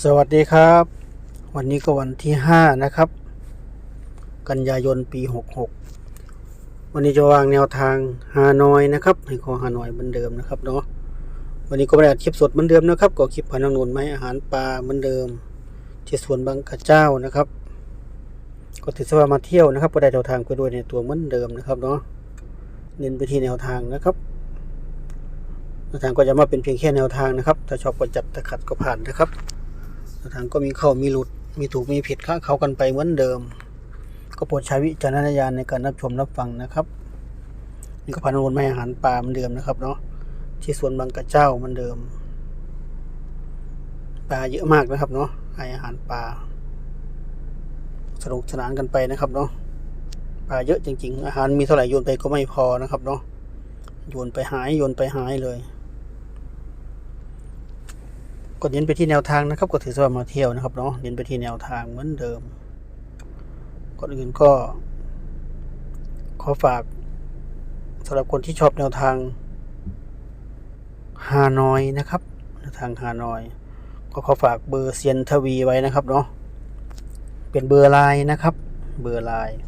สวัสดีครับ วันนี้ก็วันที่ห้านะครับ กันยายนปีหกหกวันนี้จะวางแนวทางฮานอยนะครับ ให้ขอฮานอยเหมือนเดิมนะครับเนาะวันนี้ก็ไม่ได้อัดคลิปสดเหมือนเดิมนะครับก็คลิปพานังนนไม้อาหารปลาเหมือนเดิม ที่สวนบางกระเจ้านะครับ ก็ถือว่ามาเที่ยวนะครับก็ได้แนวทางไปด้วยในตัวเหมือนเดิมนะครับเนาะเน้นไปที่แนวทางนะครับแนวทางก็จะมาเป็นเพียงแค่แนวทางนะครับ ถ้าชอบก็จัดถ้าขัดก็ผ่านนะครับ ทางก็มีเข้ามีหลุด มีถูกมีผิดค่าเขากันไปเหมือนเดิม ก็โปรดใช้วิจารณญาณในการรับชมรับฟังนะครับนี่ก็พันวนไม่อาหารปลาเหมือนเดิมนะครับเนาะที่สวนบางกระเจ้าเหมือนเดิม ปลาเยอะมากนะครับเนาะอาหารปลาสนุกสนานกันไปนะครับเนาะปลาเยอะจริง ๆ อาหารมีเท่าไหร่โยนไปก็ไม่พอนะครับเนาะโยนไปหายโยนไปหายเลย ก็เน้นไปที่แนวทางนะครับก็ถือสว่ามาเที่ยวนะครับเนาะเน้นไปที่แนวทางเหมือนเดิมก่อนอื่นก็ ขอฝากสำหรับคนที่ชอบแนวทางฮานอยนะครับแนวทางฮานอย ก็ขอฝากเบอร์เซียนทวีไว้นะครับเนาะเป็นเบอร์ไลน์นะครับเบอร์ไลน์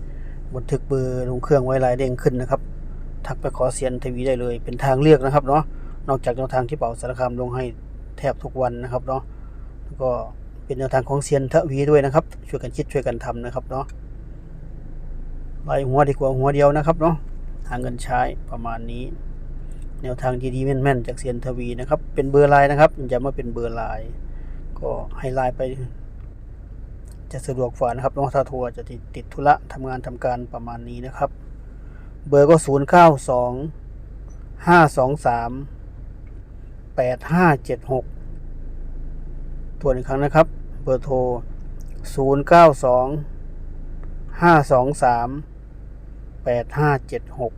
บันทึกเบอร์ลงเครื่องไว้ลายเด้งขึ้นนะครับ ทักไปขอเซียนทวีได้เลย เป็นทางเลือกนะครับเนาะนอกจากแนวทางที่เป่าสารคามลงให้ แทบทุกวันนะครับเนาะแล้วก็เป็นแนวทางของเซียนทวีด้วยนะครับ ช่วยกันคิดช่วยกันทำนะครับเนาะไล่หัวดีกว่าหัวเดียวนะครับเนาะหาเงินใช้ประมาณนี้ แนวทางดีๆแม่นๆจากเซียนทวีนะครับ เป็นเบอร์ไลน์นะครับอย่ามาเป็นเบอร์ไลน์ก็ให้ไลน์ไป จะสะดวกฝ่านะครับนาะถ้าโทรจะติดติดธุระทำงานทำการประมาณนี้นะครับ เบอร์ก็ศูนย์เก้าสองห้าสองสาม แปดห้าเจ็ดหกตัวอีกครั้งนะครับ เบอร์โทรศูนย์เก้าสองห้าสองสามแปดห้าเจ็ดหก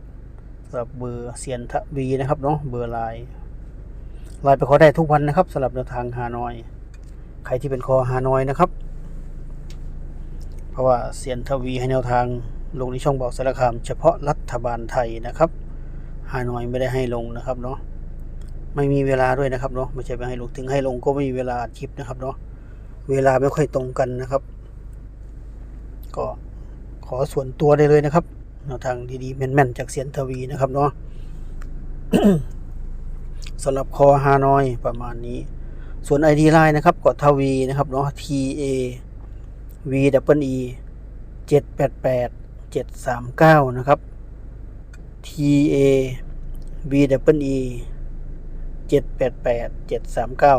สำหรับเบอร์เซียนทวีนะครับเนาะเบอร์ไลน์ไลน์ไปขอได้ทุกวันนะครับสำหรับแนวทางฮานอย ใครที่เป็นคอฮานอยนะครับ เพราะว่าเซียนทวีให้แนวทางลงในช่องบอกสารคาม เฉพาะรัฐบาลไทยนะครับฮานอยไม่ได้ให้ลงนะครับเนาะ ไม่มีเวลาด้วยนะครับเนาะไม่ใช่ไปให้ลงถึงให้ลงก็ไม่มีเวลาอัดคลิปนะครับเนาะเวลาไม่ค่อยตรงกันนะครับ ก็ขอส่วนตัวได้เลยนะครับแนวทางดีๆแม่นๆจากเสียนทวีนะครับเนาะสำหรับคอฮานอยประมาณนี้ ส่วน ID ไลน์นะครับกดทวีนะครับเนาะ T A V W E เจ็ดแปดแปดเจ็ดสามเก้านะครับ T A V W E เจ็ดแปดแปดเจ็ดสามเก้า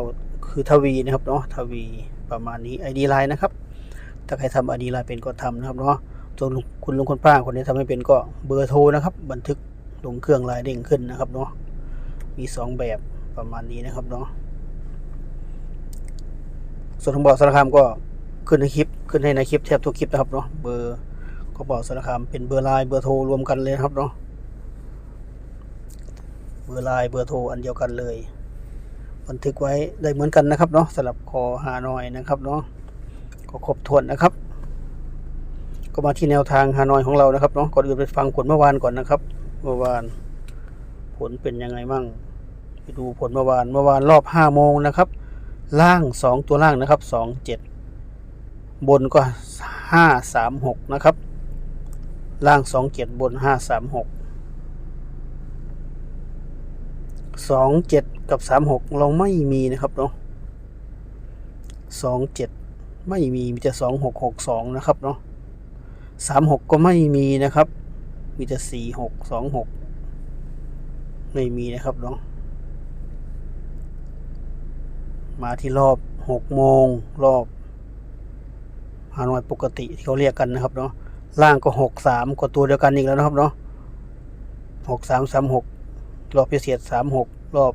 คือทวีนะครับเนาะทวีประมาณนี้ ID ไลน์นะครับ ถ้าใครทำ ID ไลน์เป็นก็ทำนะครับเนาะส่วนคุณลุงคุณป้าคนนี้ทำไม่เป็นก็เบอร์โทรนะครับ บันทึกลงเครื่องไลน์เด้งขึ้นนะครับเนาะมีสองแบบประมาณนี้นะครับเนาะส่วนของบอกสารคามก็ขึ้นในคลิป ขึ้นให้ในคลิปแทบทุกคลิปนะครับเนาะเบอร์ก็บอกสารคามเป็นเบอร์ไลน์เบอร์โทรรวมกันเลยครับเนาะ บอร์ไลน์เบอร์โทรอันเดียวกันเลย บันทึกไว้ได้เหมือนกันนะครับเนาะสำหรับคอฮานอยนะครับเนาะก็ครบถ้วนนะครับ ก็มาที่แนวทางฮานอยของเรานะครับเนาะก่อนอื่นไปฟังผลเมื่อวานก่อนนะครับ เมื่อวาน ผลเป็นยังไงมั่งไปดูผลเมื่อวานเมื่อวานรอบห้าโมงนะครับ ล่างสองตัวล่างนะครับสองเจ็ดบนก็ห้าสามหกนะครับ ล่างสองเจ็ดบนห้าสามหก สองเจ็ดกับสามหกเราไม่มีนะครับเนาะสองเจ็ดไม่มีมีแต่สองหกหกสองนะครับเนาะสามหกก็ไม่มีนะครับ มีแต่สี่หกสองหกไม่มีนะครับเนาะมาที่รอบหกโมงรอบฮานอยปกติที่เขาเรียกกันนะครับเนาะล่างก็หกสามก็ตัวเดียวกันอีกแล้วนะครับเนาะหกสามสามหก รอบพิเศษสามหกรอบ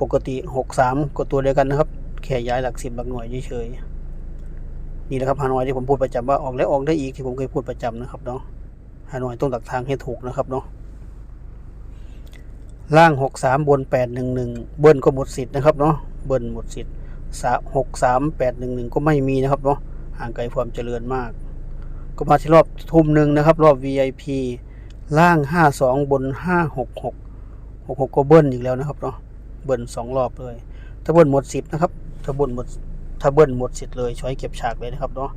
ปกติหกสามก็ตัวเดียวกันนะครับ แค่ย้ายหลักสิบหลักหน่วยเฉยๆนี่แหละครับฮานอยที่ผมพูดประจำว่าออกแล้วออกได้อีกที่ผมเคยพูดประจำนะครับเนาะฮานอยต้องหลักทางให้ถูกนะครับเนาะล่างหกสามบนแปดหนึ่งหนึ่งเบิ้ลก็หมดสิทธิ์นะครับเนาะเบิ้ลหมดสิทธิ์สาหกสามแปดหนึ่งหนึ่งก็ไม่มีนะครับเนาะห่างไกลความเจริญมาก ก็มาที่รอบทุ่มหนึ่งนะครับ รอบ VIP ล่างห้าสองบนห้า หกหกก็เบิ้ลอีกแล้วนะครับเนาะเบิ้ลสองรอบเลย ถ้าเบิ้ลหมดสิบนะครับ ถ้าเบิ้ลหมดถ้าเบิ้ลหมดสิทธิ์เลยช้อยเก็บฉากเลยนะครับเนาะ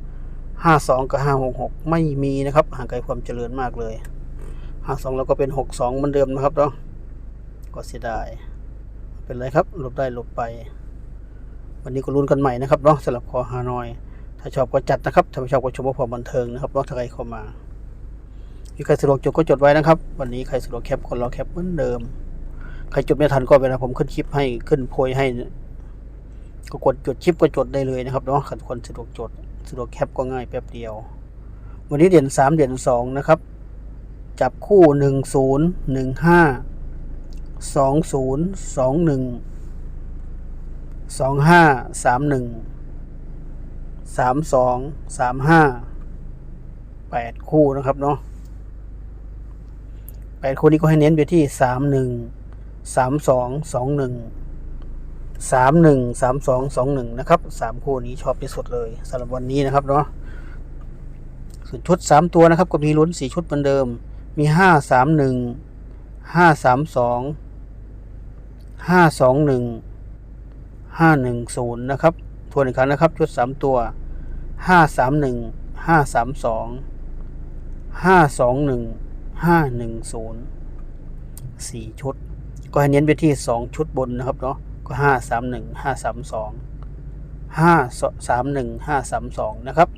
ห้าสองกับห้าหกหกไม่มีนะครับห่างไกลความเจริญมากเลยห้าสองแล้วก็เป็นหกสองเหมือนเดิมนะครับเนาะก็เสียดายเป็นไรครับหลบได้หลบไป วันนี้ก็ลุ้นกันใหม่นะครับเนาะสำหรับคอฮานอย ถ้าชอบก็จัดนะครับ ถ้าไม่ชอบก็ชมว่าพอบันเทิงนะครับเนาะถ้าใครเข้ามามีใครสะดวกจดก็จดไว้นะครับ วันนี้ใครสะดวกแคปคนรอแคปเหมือนเดิม ใครจดไม่ทันก็เวลาผมขึ้นคลิปให้ขึ้นโพยให้ ก็กดจดคลิปก็จดได้เลยนะครับเนาะขันคนสะดวกจดสะดวกแคปก็ง่ายแป๊บเดียว วันนี้เด่นสามเด่นสองนะครับ จับคู่หนึ่งศูนย์หนึ่งห้าสองศูนย์สองหนึ่งสองห้าสามหนึ่งสามสองสามห้าแปดคู่นะครับเนาะแปดคู่นี้ก็ให้เน้นไปที่สามหนึ่ง สามสองสองหนึ่งสามหนึ่งสามสองสองหนึ่งนะครับสามคู่นี้ชอบที่สุดเลยสำหรับวันนี้นะครับเนาะส่วนชุดสามตัวนะครับ ก็มีลุ้นสี่ชุดเหมือนเดิม มีห้าสามหนึ่งห้าสามสองห้าสองหนึ่งห้าหนึ่งศูนย์นะครับทวนอีกครั้งนะครับ ชุดสามตัวห้าสามหนึ่งห้าสามสองห้าสองหนึ่งห้าหนึ่งศูนย์สี่ชุด ก็ให้เน้นไปที่สองชุดบนนะครับเนาะก็ห้าสามหนึ่งห้าสามสองห้าสามหนึ่งห้าสามสองนะครับ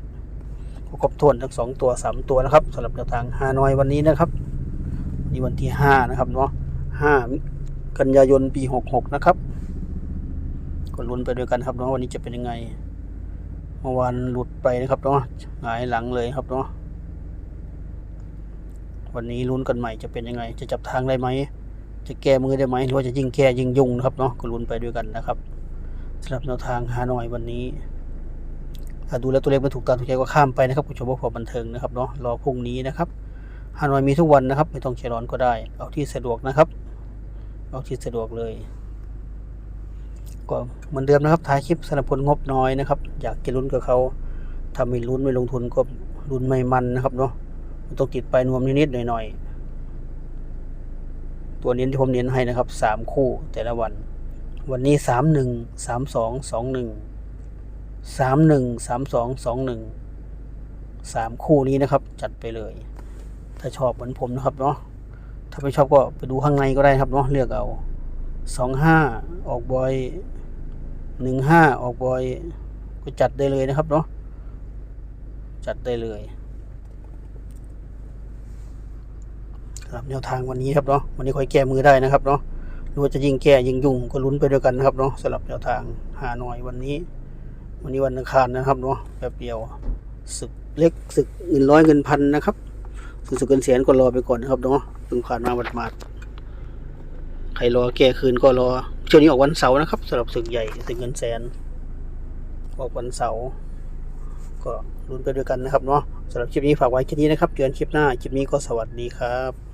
ครบถ้วนทั้งสองตัวสามตัวนะครับสำหรับแนวทางฮานอยวันนี้นะครับนี่วันที่ห้านะครับเนาะห้ากันยายนปีหกหกนะครับก็ลุ้นไปด้วยกันครับเนาะวันนี้จะเป็นยังไงเมื่อวานหลุดไปนะครับเนาะหงายหลังเลยครับเนาะวันนี้ลุ้นกันใหม่จะเป็นยังไง จะจับทางได้ไหม จะแก้มือได้ไหมหรือว่าจะยิ่งแก้ยิ่งยุ่งนะครับเนาะก็ลุ้นไปด้วยกันนะครับสำหรับแนวทางฮานอยวันนี้ถ้าดูแล้วตัวเลขไม่ถูกตามถูกใจก็ข้ามไปนะครับคุณผู้ชมว่าพอบันเทิงนะครับเนาะรอพรุ่งนี้นะครับฮานอยมีทุกวันนะครับ ไม่ต้องเชร้อนก็ได้ เอาที่สะดวกนะครับ เอาที่สะดวกเลยก็เหมือนเดิมนะครับถ่ายคลิปสนับสนุนงบน้อยนะครับ อยากจะลุ้นกับเขาถ้าไม่ลุ้นไม่ลงทุนก็ลุ้นไม่มันนะครับเนาะมันต้องติดไปนวมนิดๆหน่อยๆ ตัวเน้นที่ผมเน้นให้นะครับสามคู่แต่ละวัน วันนี้สามหนึ่งสามสองสองหนึ่งสามหนึ่งสามสองสองหนึ่งสามคู่นี้นะครับ จัดไปเลย ถ้าชอบเหมือนผมนะครับเนาะถ้าไม่ชอบก็ไปดูข้างในก็ได้ครับเนาะเลือกเอาสองห้าออกบอยหนึ่งห้าออกบอยก็จัดได้เลยนะครับเนาะจัดได้เลย ครับแนวทางวันนี้ครับเนาะวันนี้ค่อยแก้มือได้นะครับเนาะหรือว่าจะยิ่งแก้ยิ่งยุ่งก็ลุ้นไปด้วยกันนะครับเนาะสำหรับแนวทางหาหน่อยวันนี้ วันนี้วันอังคารนะครับเนาะแป๊บเดียวศึกเล็กศึกเงินร้อยเงินพันนะครับศึกศึกเงินแสนก็รอไปก่อนนะครับเนาะเพิ่งผ่านมาหมาดใครรอแก้คืนก็รอช่วงนี้ออกวันเสาร์นะครับสำหรับศึกใหญ่ศึกเงินแสนออกวันเสาร์ก็ลุ้นไปด้วยกันนะครับเนาะสำหรับคลิปนี้ฝากไว้แค่นี้นะครับเจอกันคลิปหน้าคลิปนี้ก็สวัสดีครับ